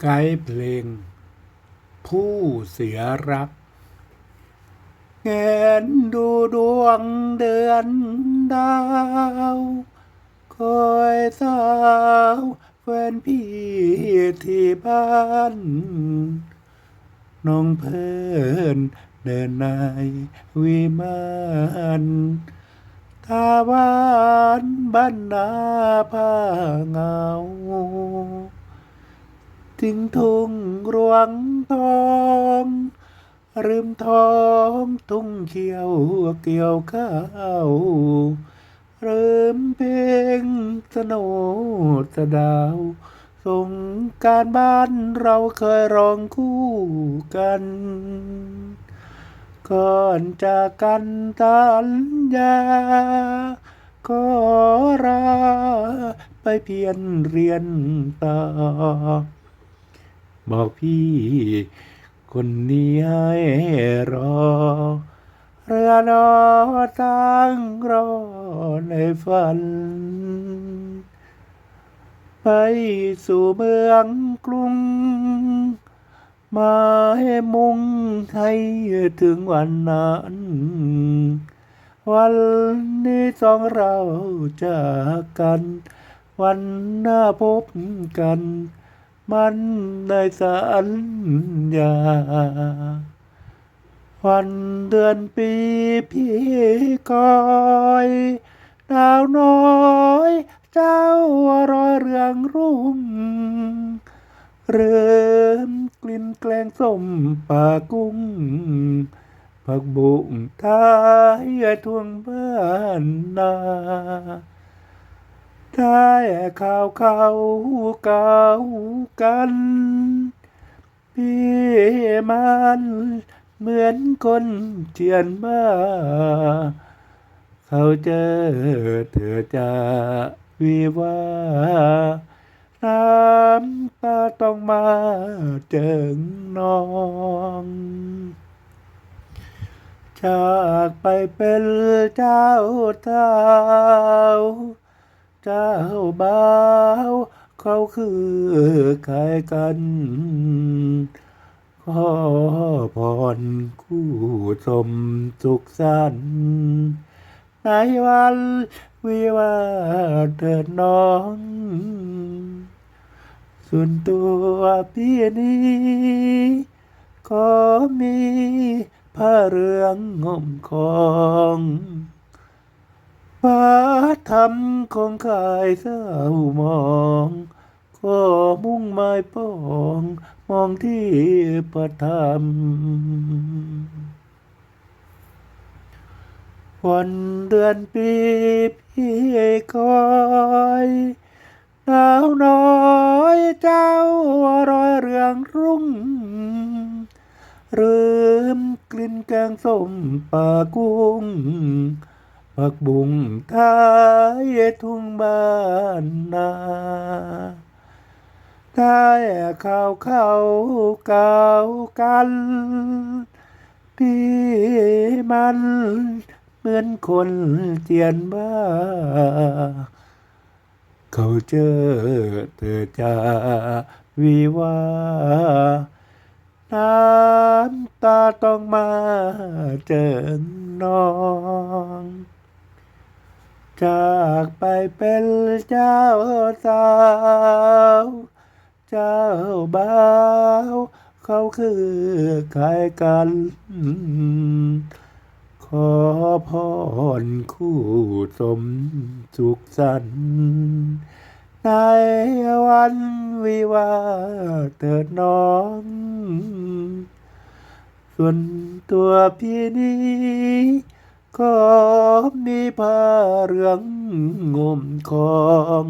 ไกด์เพลง ผู้เสียรักแงนดูดวงเดือนดาวคอยสาวแฟนพี่ที่บ้านน้องเพิ่นเดินในวิมานทาวานบ้านนาผ้าเงา ทิ้งทุ่งรวงทองริมท้องทุ่งเขียวเกี่ยวข้าวเริ่มเพลงสนดสะดาวสงการบ้านเราเคยร้องคู่กัน ก่อนจากกันตัญญาก็ลาไปเพียนเรียนต่อ บอกพี่คนนี้ให้รอ เรือนอตั้งรอในฝัน ไปสู่เมืองกรุง มาให้มุ่งให้ถึงวันนั้นวันนี้สองเราจากกัน วันหน้าพบกัน มันได้สัญญา วันเดือนปีพี่คอยดาวน้อยเจ้ารอยเรืองรุ่ง เริ่มกลิ่นแกล้งส้มป่ากุ้ง ผักบุ้งท้ายทวงบ้านนา ได้ข่าวเขาเก่ากัน พี่มันเหมือนคนเจียนบ้าเขาเจอเธอจะวิวาน้ำตาต้องมาเจิงนองจากไปเป็นเจ้าเท้า เจ้าบ่าวเขาคือใครกันขอพรคู่สมสุขสันในวันวิวาเถิดน้อง ส่วนตัวพี่นี้ก็มีผ้าเรืองห่มคอง พระธรรมของกายเศร้ามอง ก็มุ่งหมายปอง มองที่พระธรรม วันเดือนปีพี่คอยดาวน้อยเจ้ารอยเรืองรุ่งเริ่มกลิ่นแกงส้มป่ากุ้ง ผักบุ้งท้ายทุ่งบ้านนาได้ข่าวเข้าเก่ากันที่มันเหมือนคนเจียนบ้า เขาเจอเธอจะวิวาน้ำตาต้องมาเจิงนอง จากไปเป็นเจ้าสาว เจ้าบ่าวเขาคือใครกัน ขอพรคู่สมสุขสันในวันวิวาเถิดน้อง ส่วนตัวพี่นี้ ก็มีผ้าเรืองงมคอง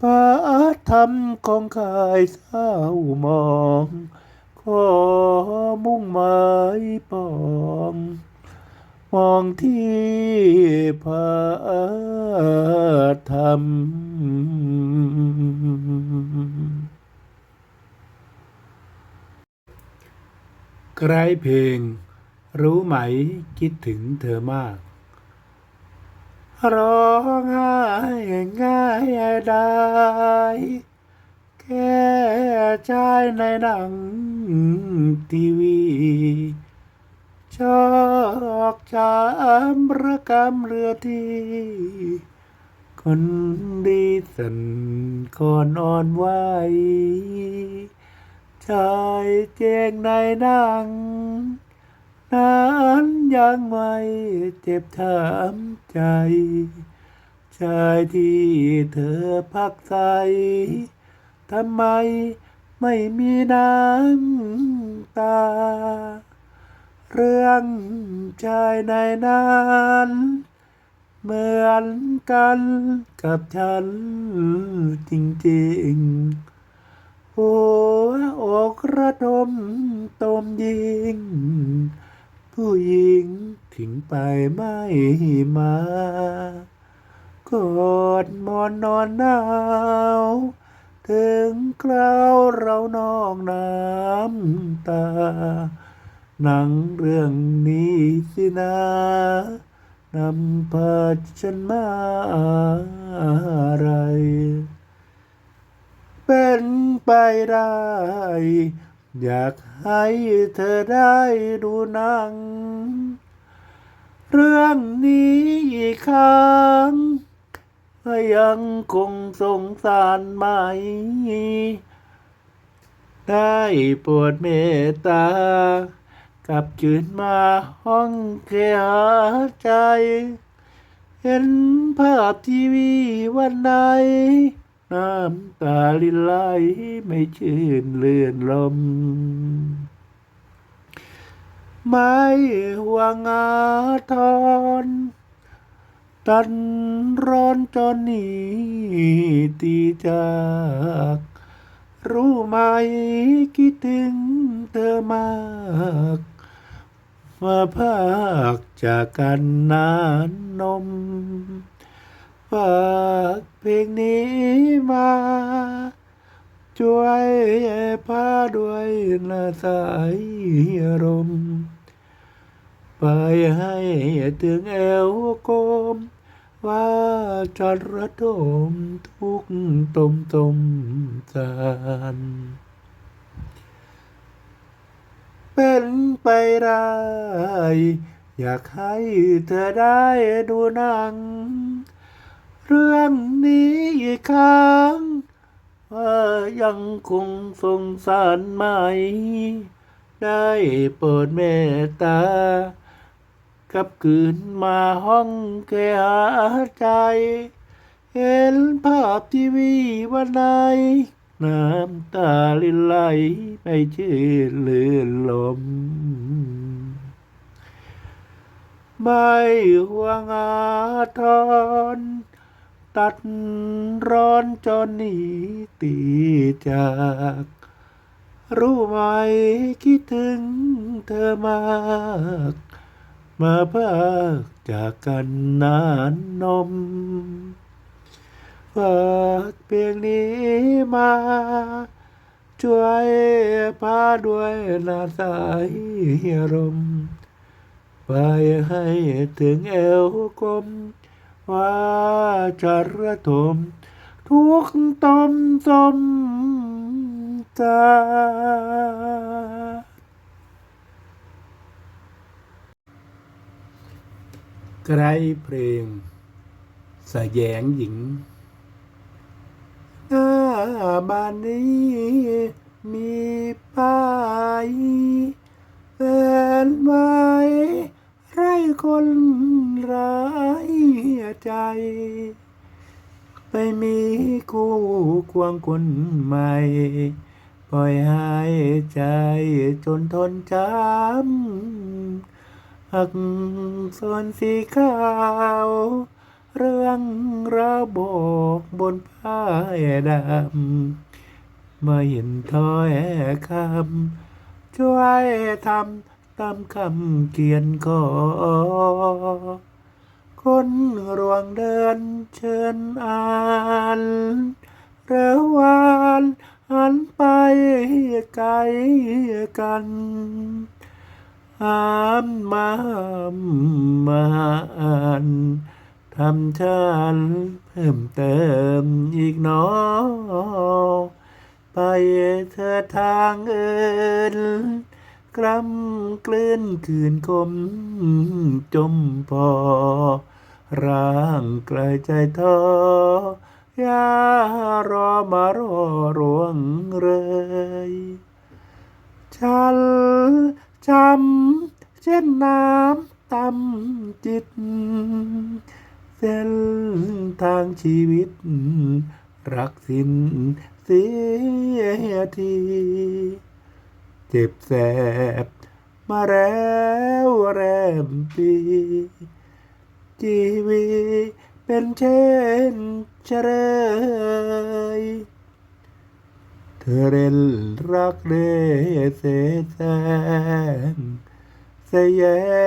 พระธรรมของกายเศร้ามอง ขอมุ่งหมายปอง มองที่พระธรรมใครเพลง รู้ไหมคิดถึงเธอมาก ร้องไห้ง่ายได้ แค่ชายในหนังทีวีชอกชามระกำเรือที่คนดีสันก่อนอ่อนไหวชายเจงในหนัง นั้นยังไม่เจ็บถามใจ ชายที่เธอพักใสทำไมไม่มีน้ำตา เรื่องชายในนั้นเหมือนกันกับฉันจริงๆ หัวอกระดมตมยิง ผู้หญิงทิ้งไปไม่มา กอดมอนนอนหนาว ถึงคราวเรานองน้ำตา หนังเรื่องนี้สินะนำพาฉันมาอะไร เป็นไปได้ อยากให้เธอได้ดูหนัง เรื่องนี้อีกครั้งยังคงสงสารไหม ได้โปรดเมตตา กลับคืนมาห้องแค่หาใจ เห็นภาพทีวีวันไหน น้ำตาลินไหลไม่ชื่นเลื่อนลม ไม่ห่วงอาทรตันร้อนจนหนีตีจาก รู้ไหมคิดถึงเธอมากมาภาคจากกันนานนมฝา เพลงนี้มา ช่วยพาด้วยนาสายรมณ์ไปให้ถึงเอวกลมว่าจัดระดมทุกตมตมสานเป็นไปได้ อยากให้เธอได้ดูหนัง เรื่องนี้อีกครั้งว่ายังคงสงสารไหม ได้โปรดเมตตา กลับคืนมาห้องแค่หาใจ เห็นภาพทีวีวันไหนน้ำตาลินไหลไม่ชื่นเลื่อนลม ไม่ห่วงอาทร ตัดร้อนจนหนีตีจาก รู้ไหมคิดถึงเธอมาก มาพากจากกันนานนมฝากเพลงนี้มา ช่วยพาด้วยนาสายรมณ์ไปให้ถึงเอวกลม ว่าจะระทมทุกตมสมใจไกรเพลงสแยงหญิงหน้าบ้านนี้มีป้ายแฟนไว้ ไรคนร้ายใจไม่มีคู่ควงคนใหม่ ปล่อยให้ใจจนทนจำอักษรสีขาว เรื่องราวบอกบนผ้าดำมาเห็นถ้อยคำช่วยทำ ตามคำเขียนขอ คนรวงเดินเชิญอ่านเระวานหันไปไกลกันหามมามาอ่านทำฉันเพิ่มเติมอีกหนอ ไปเธอทางเอิน กล้ำกลืนคืนคมจมพอ ร่างกลใจท้อย่ารอมารอรวงเลยฉันจำเช่นน้ำตำจิต เส้นทางชีวิต รักสิ้นเสียที เจ็บแสบ มาแล้วแรมปีชีวิตเป็นเช่นเชรยเธอเร่นรักเร่เสแสงแสย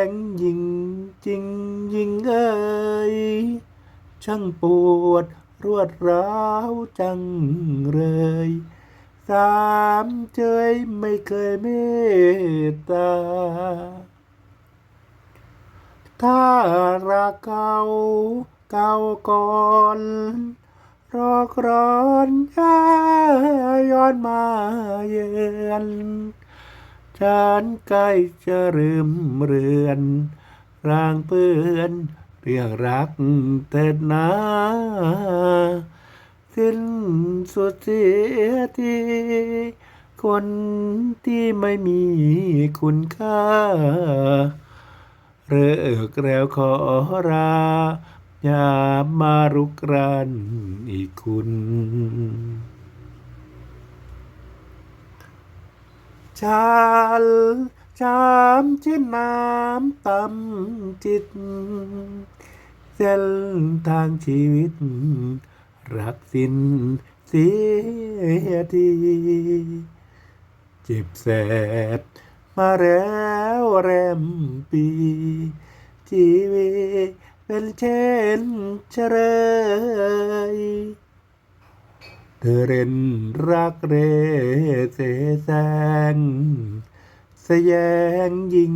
งยิงจริงยิงเอ้ยช่างปวดรวดร้าวจังเลย สามเจยไม่เคยเมตตา ถ้ารักเก่าเก่าก่อนรอกร้อนย้าย้อนมาเยือนฉันใกล้จะลืมเรือนร่างเปื้อนเรื่องรักเถิดนา สิ้นสุดเสียทีคนที่ไม่มีคุณค่า เลิกแล้วขอรา อย่ามารุกรานอีกคุณฉันจำเช่นน้ำตำจิต เส้นทางชีวิต รักสิ้นเสียทีเจ็บแสบมาแล้วแรมปี ชีวิตเป็นเช่นเชรยเธอเร่นรักเรเสแสงแสยงยิง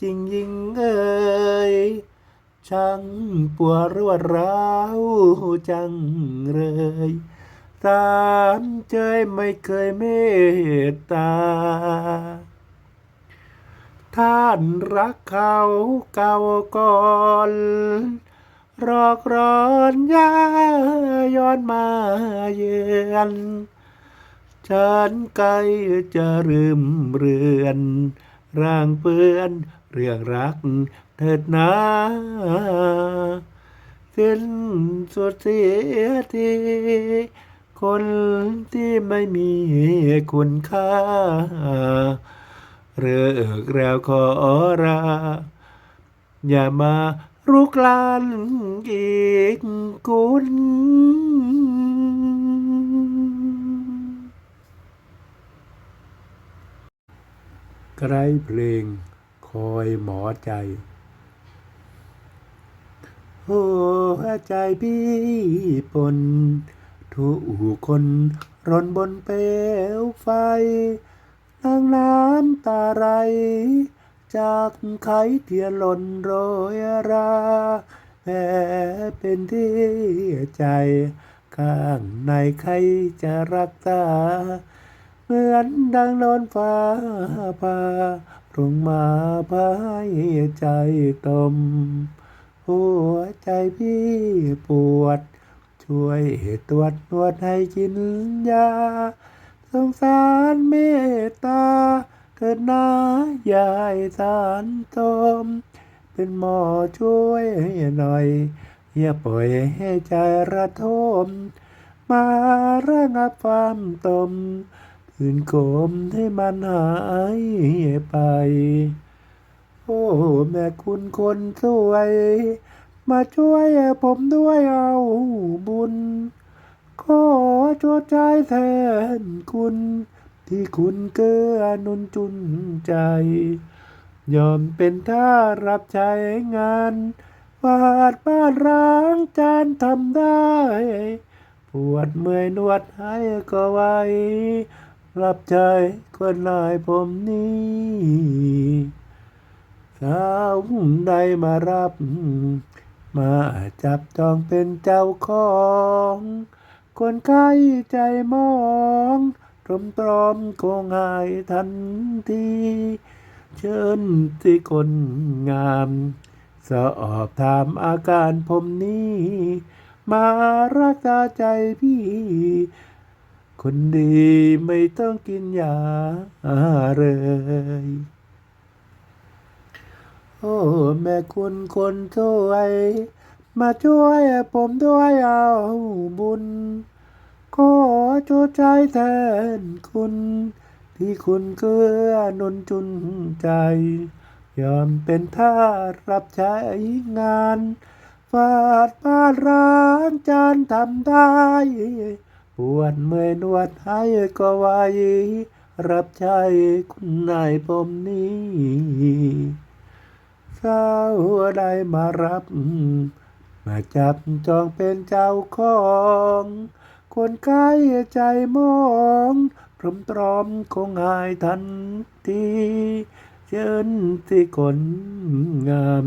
จริงยิงเอ้ย ช่างปวดรวดร้าวจังเลยสามเจยไม่เคยเมตตา ท่านรักเขาเก่าก่อนรอกร้อนย้าย้อนมาเยือนฉันใกล้จะลืมเรือน ร่างเปื้อนเรื่องรักเถิดนาสิ้นสุดเสียทีคนที่ไม่มีคุณค่าเลิกแล้วขอรา อย่ามารุกลานอีกคุณ ใกล้เพลงคอยหมอใจหัวใจพี่ปนถูกคนรนบนเปลวไฟนางน้ำตาไหลจากไขเทียนหล่นโรยราแผลเป็นที่ใจ ข้างในใครจะรักษา เหมือนดังโดนฟ้าผ่าลงมาพายใจตม หัวใจพี่ปวด ช่วยตรวจนวดให้กินยา สงสารเมตตาเถิดนะยายสารตม เป็นหมอช่วยหน่อย อย่าปล่อยให้ใจระทม มาระงับความตม คืนโกมให้มันหายไป โอ้แม่คุณคนสวย มาช่วยผมด้วยเอาบุญ ขอโจทย์ใจแทนคุณ ที่คุณเกื้อนุนจุนใจ ยอมเป็นท่ารับใช้งานวาดบ้านร้างจานทำได้ ปวดเมื่อยนวดให้ก็ไว รับใจคนลายผมนี้สาวใดมารับ มาจับจองเป็นเจ้าของ คนไข้ใจมองทรมตรอมคงหายทันที เชิญที่คนงามสอบถามอาการผมนี้ มารักษาใจพี่ คนดีไม่ต้องกินยาเลย โอ้ แม่คุณคนช่วย มาช่วยผมด้วยเอาบุญ ขอชดใช้แทนคุณ ที่คุณเกื้อนุนจุนใจ ยอมเป็นทาสรับใช้งาน ฟาดบ้านร้างจานทำได้ วดเมื่อยนวดให้ก็ไหวรับใช้คุณนายผมนี้สาวได้มารับ มาจับจองเป็นเจ้าของ คนใกล้ใจมองพร้อมตรอมคงหายทันทีเชิญที่คนงาม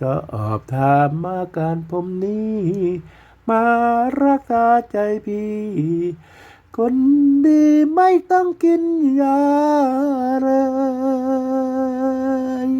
สอบถามอาการผมนี้ มารักษาใจพี่ คนดีไม่ต้องกินยาเลย